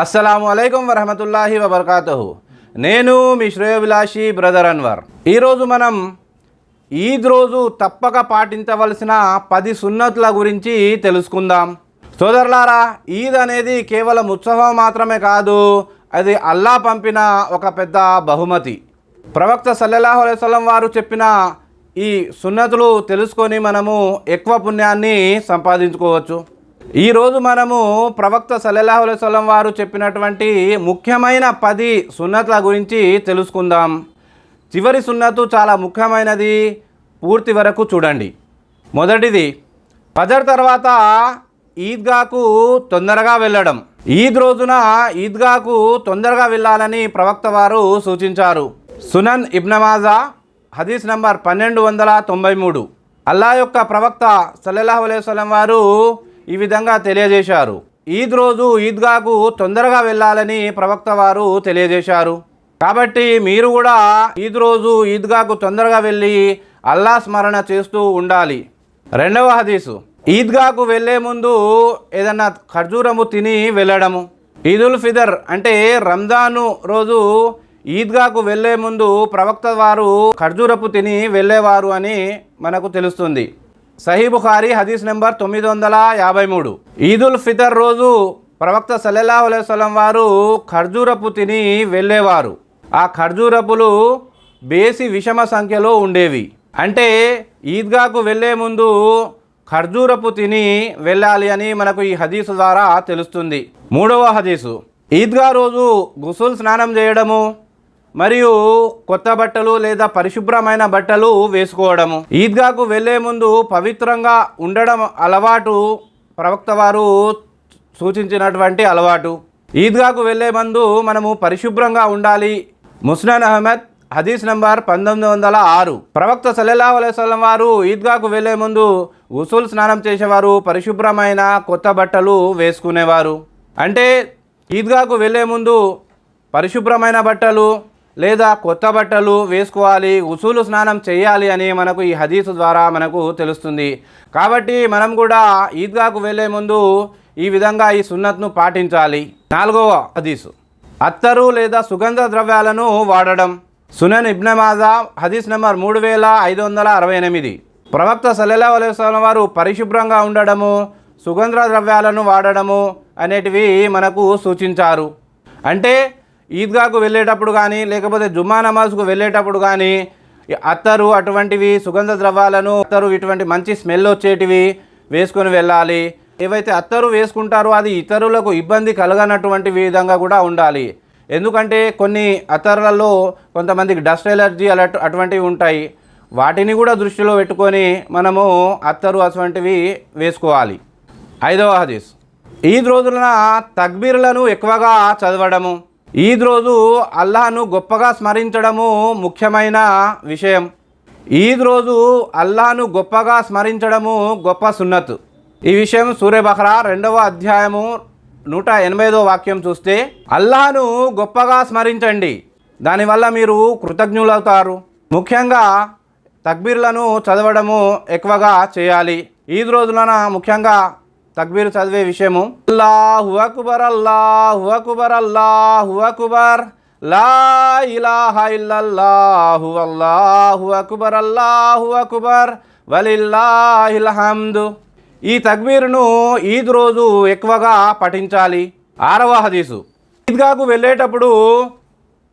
అస్సలాము అయికం వరహమతుల్లాహి వబర్కాతహు. నేను మీ శ్రేయోభిలాషి బ్రదర్ అన్వర్. ఈరోజు మనం ఈద్ రోజు తప్పక పాటించవలసిన పది సున్నతుల గురించి తెలుసుకుందాం. సోదరులారా ఈద్ అనేది కేవలం ఉత్సవం మాత్రమే కాదు అది అల్లా పంపిన ఒక పెద్ద బహుమతి. ప్రవక్త సల్లల్లాహు అలైవలం వారు చెప్పిన ఈ సున్నతులు తెలుసుకొని మనము ఎక్కువ పుణ్యాన్ని సంపాదించుకోవచ్చు. ఈరోజు మనము ప్రవక్త సల్లల్లాహు వారు చెప్పినటువంటి ముఖ్యమైన పది సున్నతుల గురించి తెలుసుకుందాం. చివరి సున్నతు చాలా ముఖ్యమైనది. పూర్తి వరకు చూడండి. మొదటిది ఫజర్ తర్వాత ఈద్గాకు తొందరగా వెళ్ళడం. ఈద్ రోజున ఈద్గాకు తొందరగా వెళ్ళాలని ప్రవక్త వారు సూచించారు. సునన్ ఇబ్నమాజా హదీస్ నంబర్ పన్నెండు వందల తొంభై మూడు. అల్లా యొక్క ప్రవక్త సల్లల్లాహు అలైహి వారు ఈ విధంగా తెలియజేశారు. ఈద్ రోజు ఈద్గాకు తొందరగా వెళ్ళాలని ప్రవక్త వారు తెలియజేశారు. కాబట్టి మీరు కూడా ఈద్ రోజు ఈద్గాకు తొందరగా వెళ్ళి అల్లా స్మరణ చేస్తూ ఉండాలి. రెండవ హదీసు. ఈద్గాకు వెళ్ళే ముందు ఏదన్నా ఖర్జూరము తిని వెళ్ళడము. ఈదుల్ ఫిదర్ అంటే రంజాను రోజు ఈద్గాకు వెళ్ళే ముందు ప్రవక్త వారు ఖర్జూరపు తిని వెళ్ళేవారు అని మనకు తెలుస్తుంది. సహీబుఖారి హదీస్ నెంబర్ తొమ్మిది వందల యాభై మూడు. ఈదుల్ ఫితర్ రోజు ప్రవక్త సల్లల్లాహు అలైవలం వారు ఖర్జూరపు తిని వెళ్ళేవారు. ఆ ఖర్జూరపులు బేసి విషమ సంఖ్యలో ఉండేవి. అంటే ఈద్గాకు వెళ్ళే ముందు ఖర్జూరపు తిని వెళ్ళాలి అని మనకు ఈ హదీసు ద్వారా తెలుస్తుంది. మూడవ హదీసు. ఈద్గా రోజు గుసుల్ స్నానం చేయడము మరియు కొత్త బట్టలు లేదా పరిశుభ్రమైన బట్టలు వేసుకోవడము. ఈద్గాకు వెళ్ళే ముందు పవిత్రంగా ఉండడం అలవాటు ప్రవక్త వారు సూచించినటువంటి అలవాటు. ఈద్గాకు వెళ్ళే ముందు మనము పరిశుభ్రంగా ఉండాలి. ముస్నాన్ అహ్మద్ హదీస్ నంబర్ పంతొమ్మిది వందల ఆరు. ప్రవక్త సల్లల్లాహు అలైవలం వారు ఈద్గాకు వెళ్ళే ముందు ఉసూల్ స్నానం చేసేవారు పరిశుభ్రమైన కొత్త బట్టలు వేసుకునేవారు. అంటే ఈద్గాకు వెళ్ళే ముందు పరిశుభ్రమైన బట్టలు లేదా కొత్త బట్టలు వేసుకోవాలి ఉసూలు స్నానం చేయాలి అని మనకు ఈ హదీసు ద్వారా మనకు తెలుస్తుంది. కాబట్టి మనం కూడా ఈద్గాకు వెళ్ళే ముందు ఈ విధంగా ఈ సున్నత్ను పాటించాలి. నాలుగవ హదీసు. అత్తరు లేదా సుగంధ ద్రవ్యాలను వాడడం. సునన్ ఇబ్నమాజా హదీస్ నెంబర్ మూడు వేల ఐదు వందల అరవై ఎనిమిది. ప్రవక్త సల్లల్లాహు అలైహి వారు పరిశుభ్రంగా ఉండడము సుగంధ ద్రవ్యాలను వాడడము అనేటివి మనకు సూచించారు. అంటే ఈద్గాకు వెళ్ళేటప్పుడు కానీ లేకపోతే జుమ్మా నమాజ్కు వెళ్ళేటప్పుడు కానీ అత్తరు అటువంటివి సుగంధ ద్రవాలను అత్తరు ఇటువంటి మంచి స్మెల్ వచ్చేటివి వేసుకొని వెళ్ళాలి. ఏవైతే అత్తరు వేసుకుంటారో అది ఇతరులకు ఇబ్బంది కలగనటువంటి విధంగా కూడా ఉండాలి. ఎందుకంటే కొన్ని అత్తర్లలో కొంతమందికి డస్ట్ ఎలర్జీ అలా అటువంటివి ఉంటాయి. వాటిని కూడా దృష్టిలో పెట్టుకొని మనము అత్తరు అటువంటివి వేసుకోవాలి. ఐదవ హదీస్. ఈద్ రోజున తక్బీర్లను ఎక్కువగా చదవడము. ఈద్ రోజు అల్లాహను గొప్పగా స్మరించడము ముఖ్యమైన విషయం. ఈద్ రోజు అల్లాహను గొప్పగా స్మరించడము గొప్ప సున్నత్. ఈ విషయం సూర్య బహ్రా రెండవ అధ్యాయము నూట ఎనభైదో వాక్యం చూస్తే అల్లాహను గొప్పగా స్మరించండి. దానివల్ల మీరు కృతజ్ఞులవుతారు. ముఖ్యంగా తక్బీర్లను చదవడము ఎక్కువగా చేయాలి. ఈద్ రోజులన ముఖ్యంగా తక్బీర్ చదివే విషయము. అల్లాహు అక్బర్ అల్లాహు అక్బర్ అల్లాహు అక్బర్. లా ఇలాహ ఇల్లల్లాహు అల్లాహు అక్బర్ అల్లాహు అక్బర్. వలిల్లాహిల్ హమ్దు. ఈ తక్బీర్ను ఈద్ రోజు ఎక్కువగా పఠించాలి. ఆరవ హదీసు. ఈద్గాకు వెళ్ళేటప్పుడు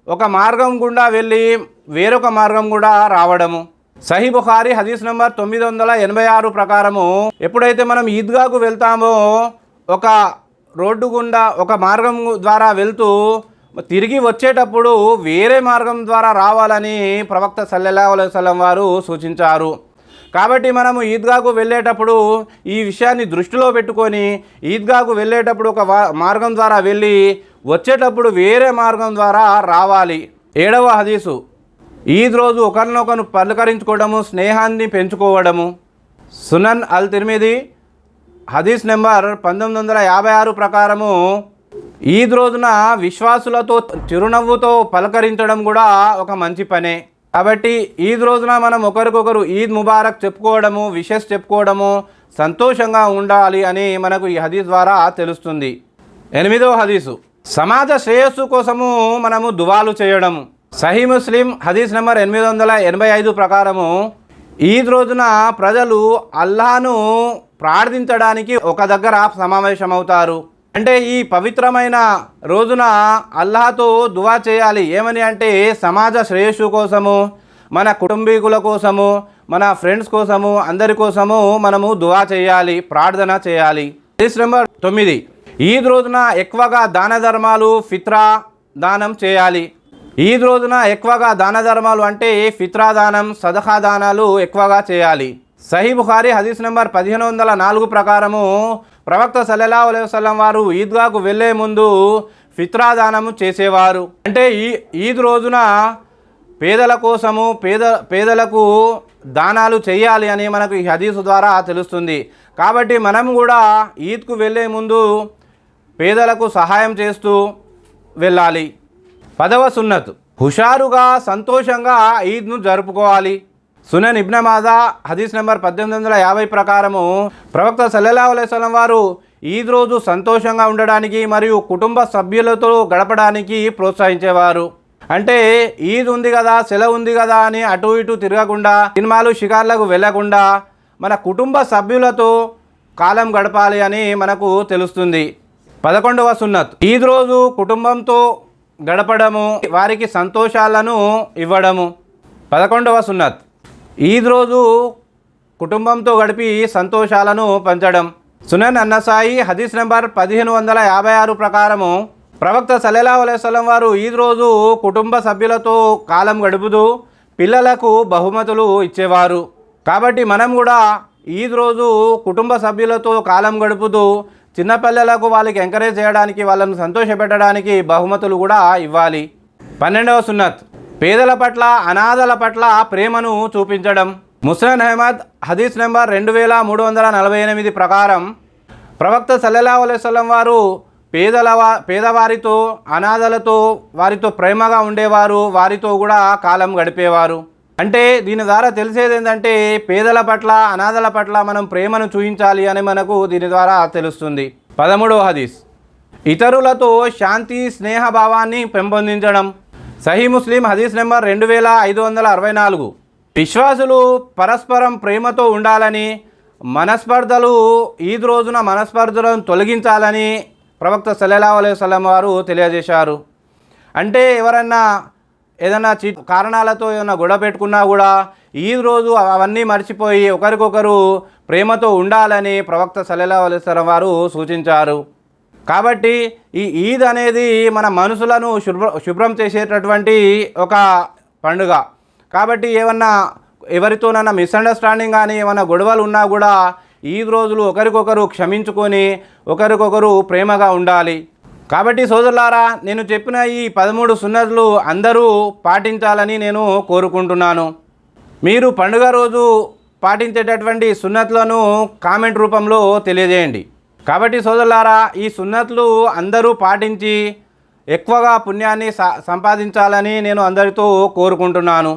ఒక మార్గం గుండా వెళ్ళి వేరొక మార్గం కూడా రావడము. సహీ బుఖారి హదీస్ నంబర్ తొమ్మిది వందల ఎనభై ఆరు ప్రకారము ఎప్పుడైతే మనం ఈద్గాకు వెళ్తామో ఒక రోడ్డు గుండా ఒక మార్గం ద్వారా వెళ్తూ తిరిగి వచ్చేటప్పుడు వేరే మార్గం ద్వారా రావాలని ప్రవక్త సల్లెల్లా అలైహి వారు సూచించారు. కాబట్టి మనము ఈద్గాకు వెళ్ళేటప్పుడు ఈ విషయాన్ని దృష్టిలో పెట్టుకొని ఈద్గాకు వెళ్ళేటప్పుడు ఒక మార్గం ద్వారా వెళ్ళి వచ్చేటప్పుడు వేరే మార్గం ద్వారా రావాలి. ఏడవ హదీసు. ఈద్ రోజు ఒకరినొకరు పలకరించుకోవడము స్నేహాన్ని పెంచుకోవడము. సునన్ అల్ తిరిమిది హదీస్ నెంబర్ పంతొమ్మిది వందల యాభై ఆరు ప్రకారము ఈద్ రోజున విశ్వాసులతో చిరునవ్వుతో పలకరించడం కూడా ఒక మంచి పనే. కాబట్టి ఈద్ రోజున మనం ఒకరికొకరు ఈద్ ముబారక్ చెప్పుకోవడము విషెస్ చెప్పుకోవడము సంతోషంగా ఉండాలి అని మనకు ఈ హదీస్ ద్వారా తెలుస్తుంది. ఎనిమిదవ హదీసు. సమాజ శ్రేయస్సు కోసము మనము దువాలు చేయడము. సహీ ముస్లిం హదీస్ నెంబర్ ఎనిమిది వందల ఎనభై ఐదు ప్రకారము ఈద్ రోజున ప్రజలు అల్లాను ప్రార్థించడానికి ఒక దగ్గర సమావేశమవుతారు. అంటే ఈ పవిత్రమైన రోజున అల్లాతో దువా చేయాలి. ఏమని అంటే సమాజ శ్రేయస్సు కోసము మన కుటుంబీకుల కోసము మన ఫ్రెండ్స్ కోసము అందరి కోసము మనము దువా చేయాలి ప్రార్థన చేయాలి. హదీస్ నెంబర్ తొమ్మిది. ఈద్ రోజున ఎక్కువగా దాన ధర్మాలు ఫిత్రా దానం చేయాలి. ఈద్ రోజున ఎక్కువగా దాన ధర్మాలు అంటే ఫిత్రా దానం దానాలు ఎక్కువగా చేయాలి. సహీ బుఖారి హదీస్ నెంబర్ పదిహేను వందల నాలుగు ప్రకారము ప్రవక్త సల్లెలా అలైవసం వారు ఈద్గాకు వెళ్ళే ముందు ఫిత్రా దానము చేసేవారు. అంటే ఈ ఈద్ రోజున పేదల కోసము పేద పేదలకు దానాలు చేయాలి అని మనకు ఈ హదీసు ద్వారా తెలుస్తుంది. కాబట్టి మనం కూడా ఈద్కు వెళ్ళే ముందు పేదలకు సహాయం చేస్తూ వెళ్ళాలి. పదవ సున్నత్. హుషారుగా సంతోషంగా ఈద్ను జరుపుకోవాలి. సునన్ ఇబ్న మాదా హదీస్ నెంబర్ పద్దెనిమిది వందల యాభై ప్రకారము ప్రవక్త సల్లల్లా అలైస్లం వారు ఈద్ రోజు సంతోషంగా ఉండడానికి మరియు కుటుంబ సభ్యులతో గడపడానికి ప్రోత్సహించేవారు. అంటే ఈద్ ఉంది కదా సెలవు ఉంది కదా అని అటు ఇటు తిరగకుండా సినిమాలు షికార్లకు వెళ్ళకుండా మన కుటుంబ సభ్యులతో కాలం గడపాలి అని మనకు తెలుస్తుంది. పదకొండవ సున్నత్. ఈద్ రోజు కుటుంబంతో గడపడము వారికి సంతోషాలను ఇవ్వడము. పదకొండవ సున్నత్. ఈద్ రోజు కుటుంబంతో గడిపి సంతోషాలను పంచడం. సునన్ అన్నసాయి హదీస్ నెంబర్ పదిహేను వందల యాభై ఆరు ప్రకారము ప్రవక్త సల్లెలా అలైవలం వారు ఈద్ రోజు కుటుంబ సభ్యులతో కాలం గడుపుతూ పిల్లలకు బహుమతులు ఇచ్చేవారు. కాబట్టి మనం కూడా ఈద్ రోజు కుటుంబ సభ్యులతో కాలం గడుపుతూ చిన్నపిల్లలకు వాళ్ళకి ఎంకరేజ్ చేయడానికి వాళ్ళను సంతోషపెట్టడానికి బహుమతులు కూడా ఇవ్వాలి. పన్నెండవ సున్నత్. పేదల పట్ల అనాథల పట్ల ప్రేమను చూపించడం. ముస్లిం అహ్మద్ హదీస్ నెంబర్ రెండు వేల మూడు వందల నలభై ఎనిమిది ప్రకారం ప్రవక్త సల్లల్లా అలైవలం వారు పేదల వా- పేదవారితో అనాథలతో వారితో ప్రేమగా ఉండేవారు వారితో కూడా కాలం గడిపేవారు. అంటే దీని ద్వారా తెలిసేది ఏంటంటే పేదల పట్ల అనాథల పట్ల మనం ప్రేమను చూపించాలి అని మనకు దీని ద్వారా తెలుస్తుంది. పదమూడవ హదీస్. ఇతరులతో శాంతి స్నేహభావాన్ని పెంపొందించడం. సహీ ముస్లిం హదీస్ నెంబర్ రెండు వేల ఐదు వందల అరవై నాలుగు. విశ్వాసులు పరస్పరం ప్రేమతో ఉండాలని మనస్పర్ధలు ఈద్ రోజున మనస్పర్ధలను తొలగించాలని ప్రవక్త సల్లల్లా అలైవలం వారు తెలియజేశారు. అంటే ఎవరన్నా ఏదైనా చి కారణాలతో ఏదైనా గొడవ పెట్టుకున్నా కూడా ఈ రోజు అవన్నీ మర్చిపోయి ఒకరికొకరు ప్రేమతో ఉండాలని ప్రవక్త సలహా అలైవలం వారు సూచించారు. కాబట్టి ఈ ఈద్ అనేది మన మనసులను శుభ్ర శుభ్రం చేసేటటువంటి ఒక పండుగ. కాబట్టి ఏమన్నా ఎవరితోనన్నా మిస్అండర్స్టాండింగ్ కానీ ఏమైనా గొడవలు ఉన్నా కూడా ఈద్ రోజులు ఒకరికొకరు క్షమించుకొని ఒకరికొకరు ప్రేమగా ఉండాలి. కాబట్టి సోదరులారా నేను చెప్పిన ఈ పదమూడు సున్నతులు అందరూ పాటించాలని నేను కోరుకుంటున్నాను. మీరు పండుగ రోజు పాటించేటటువంటి సున్నతులను కామెంట్ రూపంలో తెలియజేయండి. కాబట్టి సోదరులారా ఈ సున్నతులు అందరూ పాటించి ఎక్కువగా పుణ్యాన్ని సంపాదించాలని నేను అందరితో కోరుకుంటున్నాను.